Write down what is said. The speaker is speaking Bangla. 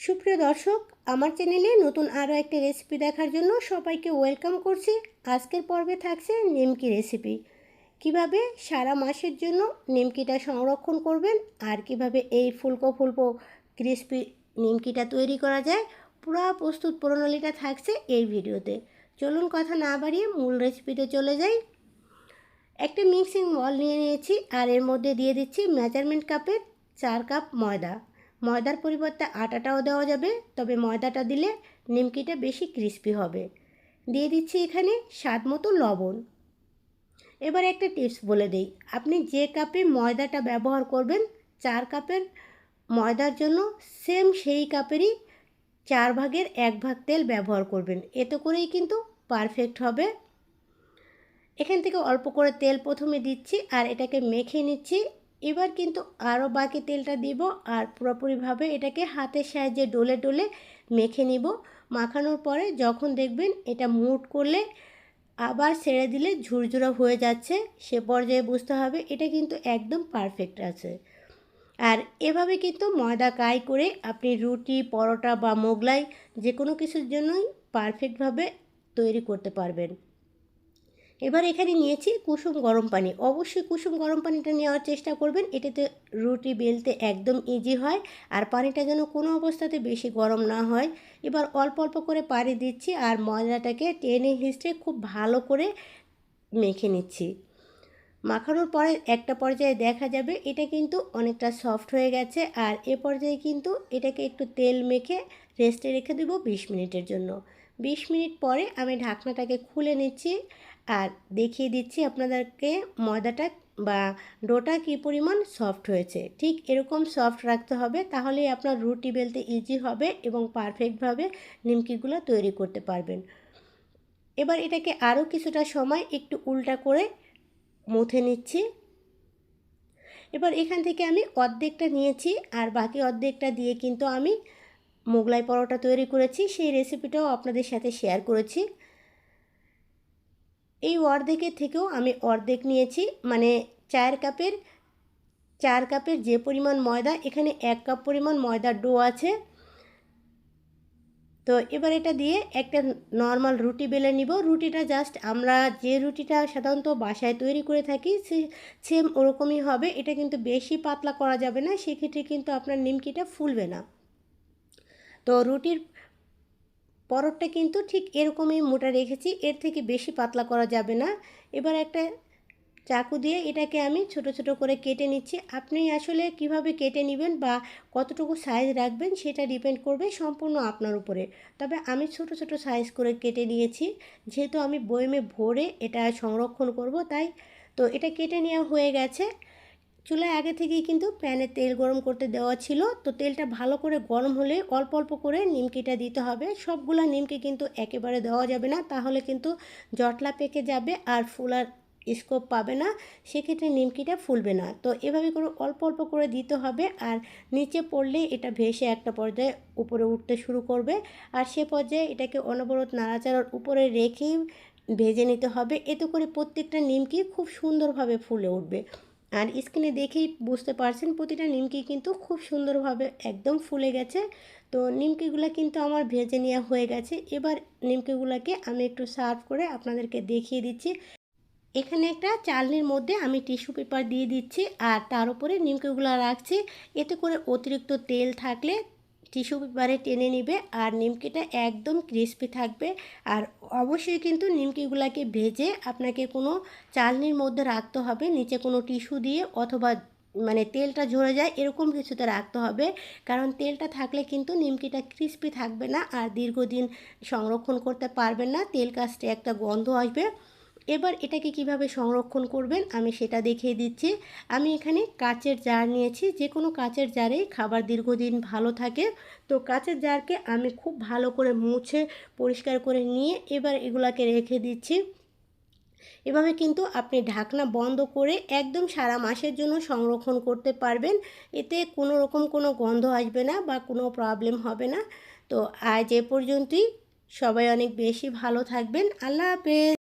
সুপ্রিয় দর্শক, আমার চ্যানেলে নতুন আরও একটি রেসিপি দেখার জন্য সবাইকে ওয়েলকাম করছি। আজকের পর্বে থাকছে নিমকি রেসিপি কীভাবে সারা মাসের জন্য নিমকিটা সংরক্ষণ করবেন আর কীভাবে এই ফুলকো ফুলকো ক্রিসপি নিমকিটা তৈরি করা যায়, পুরো প্রস্তুত প্রণালীটা থাকছে এই ভিডিওতে। চলুন কথা না বাড়িয়ে মূল রেসিপিতে চলে যাই। একটা মিক্সিং বল নিয়ে নিয়েছি আর এর মধ্যে দিয়ে দিচ্ছি মেজারমেন্ট কাপের চার কাপ ময়দা। ময়দার পরিবর্তে আটাটাও দেওয়া যাবে, তবে ময়দাটা দিলে নিমকিটা বেশি ক্রিস্পি হবে। দিয়ে দিচ্ছি এখানে স্বাদ মতো লবণ। এবার একটা টিপস বলে দিই। আপনি যে কাপে ময়দাটা ব্যবহার করবেন, চার কাপের ময়দার জন্য সেম সেই কাপেরই চার ভাগের এক ভাগ তেল ব্যবহার করবেন। এতে করেই কিন্তু পারফেক্ট হবে। এখান থেকে অল্প করে তেল প্রথমে দিচ্ছি আর এটাকে মেখে নিচ্ছি। এবার কিন্তু আরও বাকি তেলটা দিব আর পুরোপুরিভাবে এটাকে হাতের সাহায্যে ডলে ডলে মেখে নিব। মাখানোর পরে যখন দেখবেন এটা মুট করলে আবার ছেড়ে দিলে ঝুরঝুরা হয়ে যাচ্ছে, সে পর্যায়ে বুঝতে হবে এটা কিন্তু একদম পারফেক্ট আছে। আর এভাবে কিন্তু ময়দা কাই করে আপনি রুটি, পরোটা বা মোগলাই যে কোনো কিছুর জন্যই পারফেক্টভাবে তৈরি করতে পারবেন। এবার এখানে নিয়েছি কুসুম গরম পানি। অবশ্যই কুসুম গরম পানিটা নেওয়ার চেষ্টা করবেন। এটাতে রুটি বেলতে একদম ইজি হয় আর পানিটা যেন কোনো অবস্থাতে বেশি গরম না হয়। এবার অল্প অল্প করে পানি দিচ্ছি আর ময়দাটাকে টেনে হিস্ট্রে খুব ভালো করে মেখে নিচ্ছি। মাখানোর পরে একটা পর্যায়ে দেখা যাবে এটা কিন্তু অনেকটা সফট হয়ে গেছে আর এ পর্যায়ে কিন্তু এটাকে একটু তেল মেখে রেস্টে রেখে দেবো বিশ মিনিটের জন্য। বিশ মিনিট পরে আমি ঢাকনাটাকে খুলে নিচ্ছি আর দেখিয়ে দিচ্ছি আপনাদেরকে ময়দাটা বা ডোটা কী পরিমাণ সফট হয়েছে। ঠিক এরকম সফট রাখতে হবে তাহলেই আপনার রুটি বেলতে ইজি হবে এবং পারফেক্টভাবে নিমকিগুলো তৈরি করতে পারবেন। এবার এটাকে আরও কিছুটা সময় একটু উল্টা করে মুথে নিচ্ছি। এবার এখান থেকে আমি অর্ধেকটা নিয়েছি আর বাকি অর্ধেকটা দিয়ে কিন্তু আমি মোগলাই পরোটা তৈরি করেছি, সেই রেসিপিটাও আপনাদের সাথে শেয়ার করেছি। এই অর্ধেকের থেকেও আমি অর্ধেক নিয়েছি মানে চার কাপের চার কাপের যে পরিমাণ ময়দা, এখানে এক কাপ পরিমাণ ময়দার ডো আছে। তো এবার এটা দিয়ে একটা নর্মাল রুটি বেলে নিব। রুটিটা জাস্ট আমরা যে রুটিটা সাধারণত বাসায় তৈরি করে থাকি সেম ওরকমই হবে। এটা কিন্তু বেশি পাতলা করা যাবে না, সেক্ষেত্রে কিন্তু আপনার নিমকিটা ফুলবে না। তো রুটির পরটটা কিন্তু ঠিক এরকমই মোটা রেখেছি, এর থেকে বেশি পাতলা করা যাবে না। এবার একটা চাকু দিয়ে এটাকে আমি ছোট ছোট করে কেটে নিচ্ছি। আপনি আসলে কীভাবে কেটে নেবেন বা কতটুকু সাইজ রাখবেন সেটা ডিপেন্ড করবে সম্পূর্ণ আপনার উপরে। তবে আমি ছোট ছোট সাইজ করে কেটে নিয়েছি, যেহেতু আমি বয়মে ভরে এটা সংরক্ষণ করব, তাই তো এটা কেটে নেওয়া হয়ে গেছে। চুলায় আগে থেকেই কিন্তু প্যানে তেল গরম করতে দেওয়া ছিল। তো তেলটা ভালো করে গরম হলে অল্প অল্প করে নিমকিটা দিতে হবে। সবগুলা নিমকি কিন্তু একেবারে দেওয়া যাবে না। তাহলে কিন্তু জটলা পেকে যাবে আর ফুলার স্কোপ পাবে না। সেক্ষেত্রে নিমকিটা ফুলবে না। তো এভাবে করে অল্প অল্প করে দিতে হবে আর নিচে পড়লে এটা ভেসে একটা পর্যায়ে উপরে উঠতে শুরু করবে। আর সে পর্যায়ে এটাকে অনবরত নাড়াচাড়ার উপরে রেখেই ভেজে নিতে হবে। এতে করে প্রত্যেকটা নিমকি খুব সুন্দরভাবে ফুলে উঠবে। আর স্ক্রিনে দেখেই বুঝতে পারছেন প্রতিটা নিমকি কিন্তু খুব সুন্দরভাবে একদম ফুলে গেছে। তো নিমকিগুলো কিন্তু আমার ভেজে নেওয়া হয়ে গেছে। এবার নিমকিগুলোকে আমি একটু সার্ভ করে আপনাদেরকে দেখিয়ে দিচ্ছি। এখানে একটা চালনির মধ্যে আমি টিস্যু পেপার দিয়ে দিচ্ছি আর তার উপরে নিমকিগুলো রাখছি। এতে করে অতিরিক্ত তেল থাকলে টিস্যু পেপারে টেনে নিবে আর নিমকিটা একদম ক্রিস্পি থাকবে। আর অবশ্যই কিন্তু নিমকিগুলোকে ভেজে আপনাকে কোনো চালনির মধ্যে রাখতে হবে, নিচে কোনো টিস্যু দিয়ে অথবা মানে তেলটা ঝরে যায় এরকম কিছুতে রাখতে হবে। কারণ তেলটা থাকলে কিন্তু নিমকিটা ক্রিস্পি থাকবে না আর দীর্ঘদিন সংরক্ষণ করতে পারবেন না, তেল কাজটা একটা গন্ধ আসবে। এবার এটাকে কীভাবে সংরক্ষণ করবেন আমি সেটা দেখিয়ে দিচ্ছি। আমি এখানে কাচের জার নিয়েছি যে কোনো কাচের জারেই খাবার দীর্ঘদিন ভালো থাকে। তো কাচের জারকে আমি খুব ভালো করে মুছে, পরিষ্কার করে নিয়ে এবার এগুলাকে রেখে দিচ্ছি। এভাবে কিন্তু আপনি ঢাকনা বন্ধ করে একদম সারা মাসের জন্য সংরক্ষণ করতে পারবেন। এতে কোনো রকম কোনো গন্ধ আসবে না বা কোনো প্রবলেম হবে না। তো আজ এ পর্যন্তই। সবাই অনেক বেশি ভালো থাকবেন। আল্লাহ হাফেজ।